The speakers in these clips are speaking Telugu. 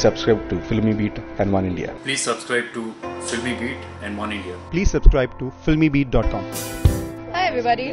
please subscribe to Filmy Beat and One India. Please subscribe to Filmy Beat and One India. Please subscribe to filmybeat.com. Hi everybody.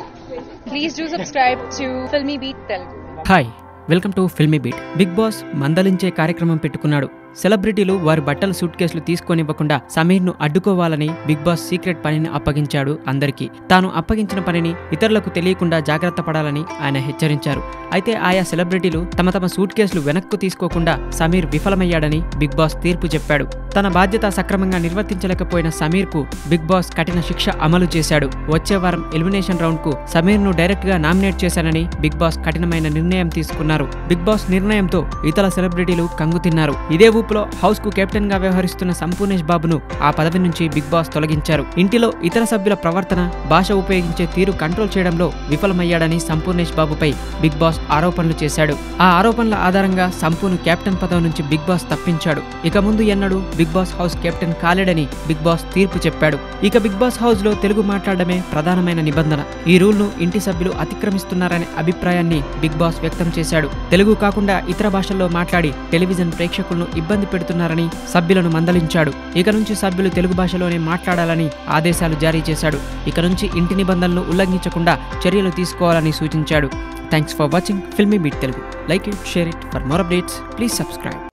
Please do subscribe to Filmy Beat Telugu. Hi welcome to Filmy Beat Big Boss మందలించే కార్యక్రమం పెట్టుకున్నాడు సెలబ్రిటీలు వారి బట్టల సూట్ కేసులు తీసుకొనివ్వకుండా సమీర్ను అడ్డుకోవాలని బిగ్ బాస్ సీక్రెట్ పనిని అప్పగించాడు అందరికీ. తాను అప్పగించిన పనిని ఇతరులకు తెలియకుండా జాగ్రత్త పడాలని ఆయన హెచ్చరించారు. అయితే ఆయా సెలబ్రిటీలు తమ తమ సూట్ కేసులు వెనక్కు తీసుకోకుండా సమీర్ విఫలమయ్యాడని బిగ్ బాస్ తీర్పు చెప్పాడు. తన బాధ్యత సక్రమంగా నిర్వర్తించలేకపోయిన సమీర్కు బిగ్ బాస్ కఠిన శిక్ష అమలు చేశాడు. వచ్చే వారం ఎలిమినేషన్ రౌండ్కు సమీర్ను డైరెక్ట్గా నామినేట్ చేశానని బిగ్ బాస్ కఠినమైన నిర్ణయం తీసుకున్నారు. బిగ్ బాస్ నిర్ణయంతో ఇతర సెలబ్రిటీలు కంగుతిన్నారు ఇదే హౌస్కు కెప్టెన్గా వ్యవహరిస్తున్న సంపూర్ణేష్ బాబును ఆ పదవి నుంచి బిగ్ బాస్ తొలగించారు. ఇంటిలో ఇతర సభ్యుల ప్రవర్తన భాష ఉపయోగించే తీరు కంట్రోల్ చేయడంలో విఫలమయ్యాడని సంపూర్ణేష్ బాబుపై బిగ్ బాస్ ఆరోపణలు చేశాడు. ఆ ఆరోపణల ఆధారంగా సంపూర్ణ కెప్టెన్ పదవి నుంచి బిగ్ బాస్ తప్పించాడు. ఇక ముందు ఎన్నడూ బిగ్ బాస్ హౌస్ కెప్టెన్ కాలేడని బిగ్ బాస్ తీర్పు చెప్పాడు. ఇక బిగ్ బాస్ హౌస్లో తెలుగు మాట్లాడడమే ప్రధానమైన నిబంధన. ఈ రూల్ను ఇంటి సభ్యులు అతిక్రమిస్తున్నారనే అభిప్రాయాన్ని బిగ్ బాస్ వ్యక్తం చేశాడు. తెలుగు కాకుండా ఇతర భాషల్లో మాట్లాడి టెలివిజన్ ప్రేక్షకులను ఇబ్బంది ఇబ్బంది పెడుతున్నారని సభ్యులను మందలించాడు. ఇక నుంచి సభ్యులు తెలుగు భాషలోనే మాట్లాడాలని ఆదేశాలు జారీ చేశాడు. ఇక నుంచి ఇంటి నిబంధనలు ఉల్లంఘించకుండా చర్యలు తీసుకోవాలని సూచించాడు. Thanks for watching Filmy Beat Telugu like it share it for more updates please subscribe